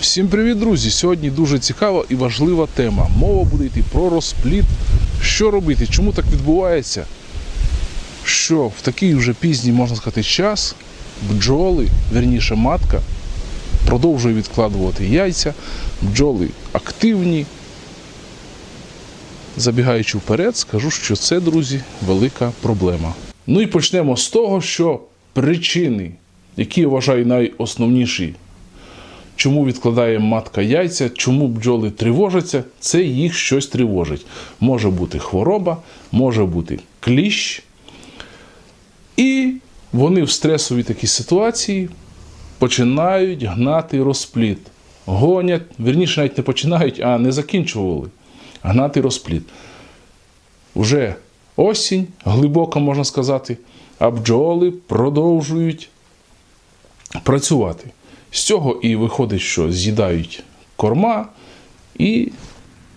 Всім привіт, друзі! Сьогодні дуже цікава і важлива тема. Мова буде йти про розпліт. Що робити? Чому так відбувається? Що в такий вже пізній, можна сказати, час бджоли, верніше матка, продовжує відкладувати яйця, бджоли активні. Забігаючи вперед, скажу, що це, друзі, велика проблема. Ну і почнемо з того, що причини, які я вважаю найосновніші чому відкладає матка яйця, чому бджоли тривожаться, це їх щось тривожить. Може бути хвороба, може бути кліщ. І вони в стресовій такій ситуації починають гнати розпліт. Гонять, вірніше навіть не починають, а не закінчували гнати розпліт. Уже осінь, глибока, можна сказати, а бджоли продовжують працювати. З цього і виходить, що з'їдають корма, і,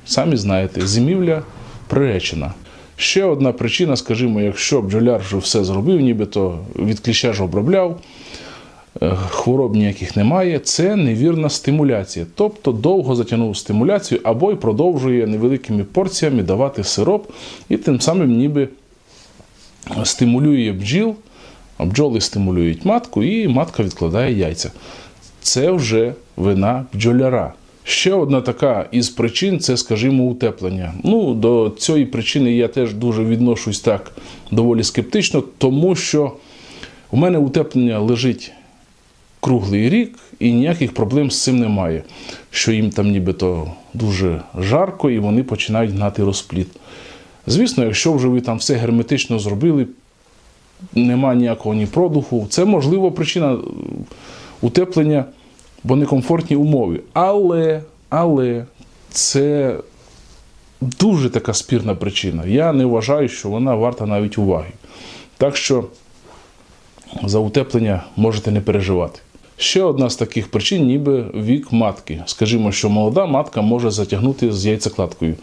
самі знаєте, зимівля приречена. Ще одна причина, скажімо, якщо бджоляр вже все зробив, нібито від кліща ж обробляв, е, хвороб ніяких немає, це невірна стимуляція. Тобто довго затягнув стимуляцію або й продовжує невеликими порціями давати сироп, і тим самим ніби стимулює бджіл, бджоли стимулюють матку, і матка відкладає яйця. Це вже вина бджоляра. Ще одна така із причин це, скажімо, утеплення. Ну, до цієї причини я теж дуже відношусь так доволі скептично, тому що у мене утеплення лежить круглий рік і ніяких проблем з цим немає. Що їм там нібито дуже жарко і вони починають гнати розпліт. Звісно, якщо вже ви там все герметично зробили, нема ніякого ні продуху, це можливо причина утеплення, бо некомфортні умови. Але, але це дуже така спірна причина. Я не вважаю, що вона варта навіть уваги. Так що за утеплення можете не переживати. Ще одна з таких причин, ніби вік матки. Скажімо, що молода матка може затягнути з яйцекладкою.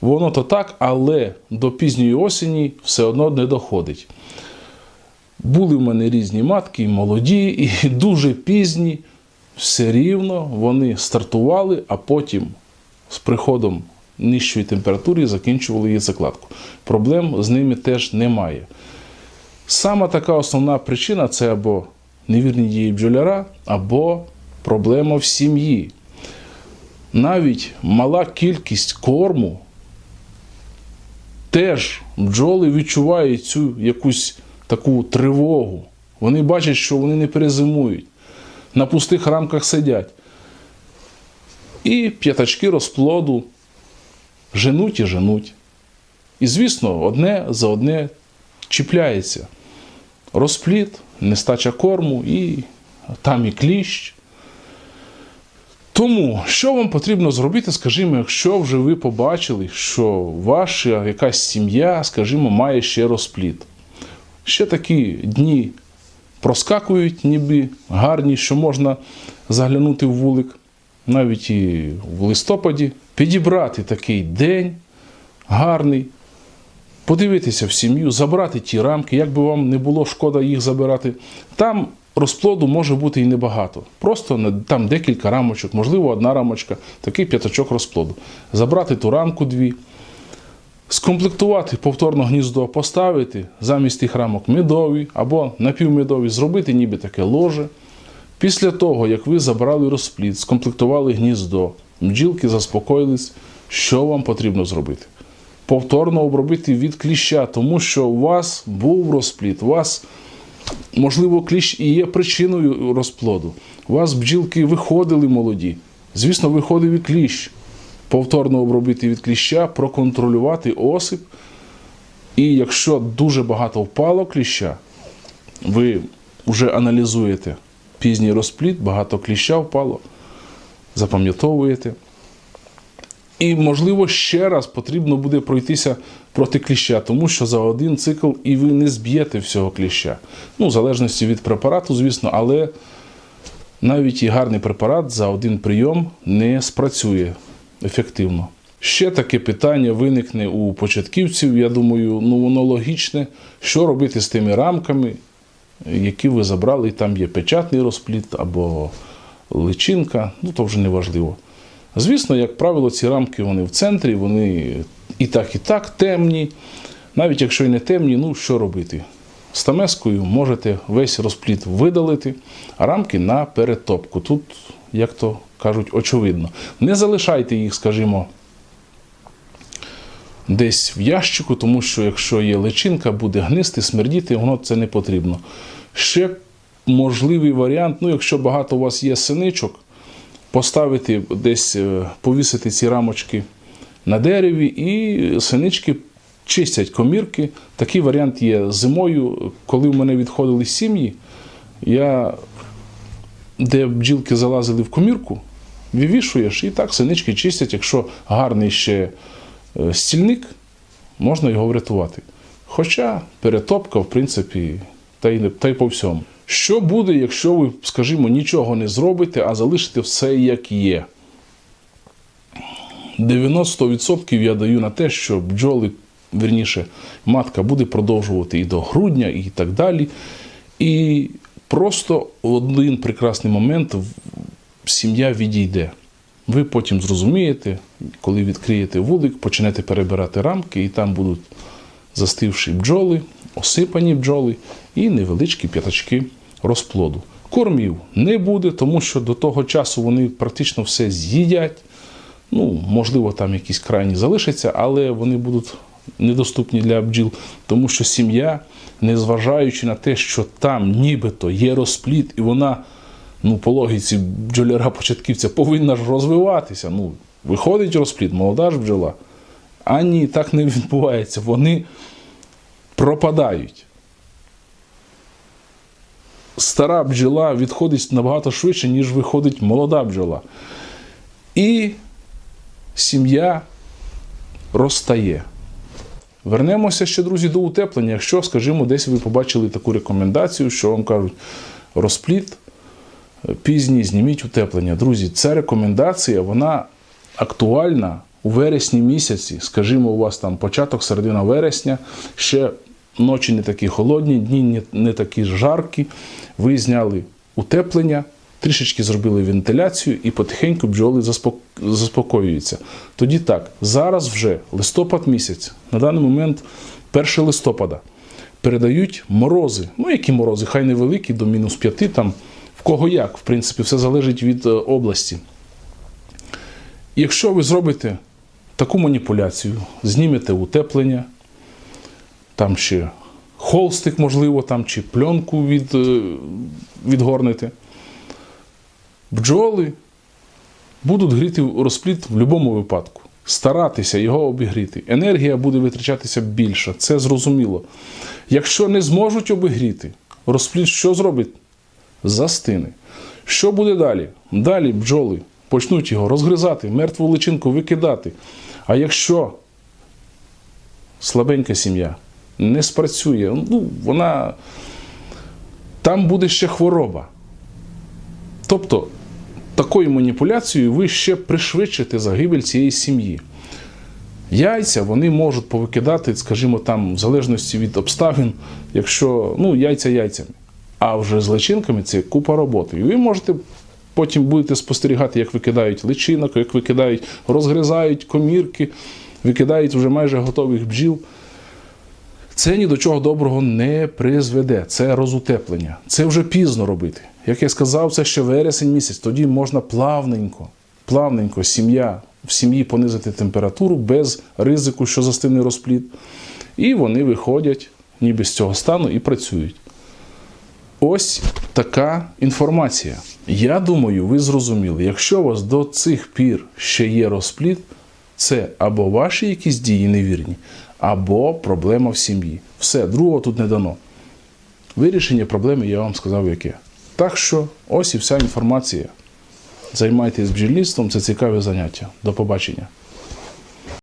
Воно то так, але до пізньої осені все одно не доходить. Були в мене різні матки, і молоді, і дуже пізні. Все рівно вони стартували, а потім з приходом нижчої температури закінчували яйцекладку. Проблем з ними теж немає. Сама така основна причина це або невірні дії бджоляра, або проблема в сім'ї. Навіть мала кількість корму теж бджоли відчувають цю якусь таку тривогу. Вони бачать, що вони не перезимують, на пустих рамках сидять. І п'ятачки розплоду женуть і женуть. І, звісно, одне за одне чіпляється. Розпліт, нестача корму, і там і кліщ. Тому, що вам потрібно зробити, скажімо, якщо вже ви побачили, що ваша якась сім'я, скажімо, має ще розпліт. Ще такі дні проскакують, ніби гарні, що можна заглянути в вулик, навіть і в листопаді, підібрати такий день гарний, подивитися в сім'ю, забрати ті рамки, як би вам не було шкода їх забирати. Там розплоду може бути і небагато. Просто там декілька рамочок, можливо, одна рамочка, такий п'ятачок розплоду. Забрати ту рамку дві. Скомплектувати повторно гніздо, поставити замість тих рамок медові або напівмедові, зробити ніби таке ложе. Після того, як ви забрали розплід, скомплектували гніздо, бджілки заспокоїлись, що вам потрібно зробити? Повторно обробити від кліща, тому що у вас був розплід, у вас, можливо, кліщ і є причиною розплоду. У вас бджілки виходили молоді. Звісно, виходив і кліщ повторно обробити від кліща, проконтролювати осип. І якщо дуже багато впало кліща, ви вже аналізуєте пізній розпліт, багато кліща впало, запам'ятовуєте. І, можливо, ще раз потрібно буде пройтися проти кліща, тому що за один цикл і ви не зб'єте всього кліща. Ну, в залежності від препарату, звісно, але навіть і гарний препарат за один прийом не спрацює ефективно. Ще таке питання виникне у початківців. Я думаю, ну воно логічне. Що робити з тими рамками, які ви забрали, і там є печатний розпліт або личинка, ну то вже не важливо. Звісно, як правило, ці рамки вони в центрі, вони і так, і так темні. Навіть якщо і не темні, ну що робити? Стамескою можете весь розпліт видалити, а рамки на перетопку. Тут, як то кажуть, очевидно. Не залишайте їх, скажімо, десь в ящику, тому що якщо є личинка, буде гнисти, смердіти, воно це не потрібно. Ще можливий варіант, ну якщо багато у вас є синичок, поставити десь, е, повісити ці рамочки на дереві, і синички чистять комірки. Такий варіант є зимою. Коли в мене відходили сім'ї, я де бджілки залазили в комірку, вивішуєш, і так синички чистять. Якщо гарний ще е, стільник, можна його врятувати. Хоча перетопка, в принципі, та й, та й по всьому. Що буде, якщо ви, скажімо, нічого не зробите, а залишите все як є? 90% я даю на те, що бджоли, верніше, матка буде продовжувати і до грудня, і так далі. І просто в один прекрасний момент сім'я відійде. Ви потім зрозумієте, коли відкриєте вулик, почнете перебирати рамки, і там будуть застивші бджоли, осипані бджоли і невеличкі п'ятачки розплоду. Кормів не буде, тому що до того часу вони практично все з'їдять. Ну, можливо, там якісь крайні залишаться, але вони будуть недоступні для бджіл, тому що сім'я, незважаючи на те, що там нібито є розплід, і вона, ну, по логіці бджоляра початківця повинна ж розвиватися. Ну, виходить розплід, молода ж бджола. А ні, так не відбувається. Вони пропадають. Стара бджола відходить набагато швидше, ніж виходить молода бджола. І сім'я розстає. Вернемося ще, друзі, до утеплення. Якщо, скажімо, десь ви побачили таку рекомендацію, що вам кажуть розпліт е, пізній, зніміть утеплення. Друзі, ця рекомендація вона актуальна у вересні місяці. Скажімо, у вас там початок, середина вересня, ще ночі не такі холодні, дні не, не такі жаркі. Ви зняли утеплення, трішечки зробили вентиляцію і потихеньку бджоли заспокоюються. Тоді так, зараз вже листопад місяць, на даний момент 1 листопада, передають морози. Ну, які морози, хай невеликі, до мінус 5, там в кого як, в принципі, все залежить від е, області. Якщо ви зробите таку маніпуляцію, знімете утеплення, там ще холстик, можливо, там, чи пленку від, е, відгорнете, бджоли будуть гріти розпліт в будь-якому випадку. Старатися його обігріти. Енергія буде витрачатися більше, це зрозуміло. Якщо не зможуть обігріти, розпліт що зробить? Застине. Що буде далі? Далі бджоли почнуть його розгризати, мертву личинку викидати. А якщо слабенька сім'я не спрацює, ну, вона там буде ще хвороба. Тобто, такою маніпуляцією ви ще пришвидшите загибель цієї сім'ї. Яйця вони можуть повикидати, скажімо, там, в залежності від обставин, якщо ну, яйця яйцями. А вже з личинками це купа роботи. І ви можете потім будете спостерігати, як викидають личинок, як викидають, розгризають комірки, викидають вже майже готових бджіл. Це ні до чого доброго не призведе. Це розутеплення. Це вже пізно робити. Як я сказав, це ще вересень місяць. Тоді можна плавненько, плавненько сім'я в сім'ї понизити температуру без ризику, що застине розплід. І вони виходять ніби з цього стану і працюють. Ось така інформація. Я думаю, ви зрозуміли, якщо у вас до цих пір ще є розплід, це або ваші якісь дії невірні, або проблема в сім'ї. Все, другого тут не дано. Вирішення проблеми я вам сказав яке. Так що ось і вся інформація. Займайтесь бджільництвом, це цікаве заняття. До побачення.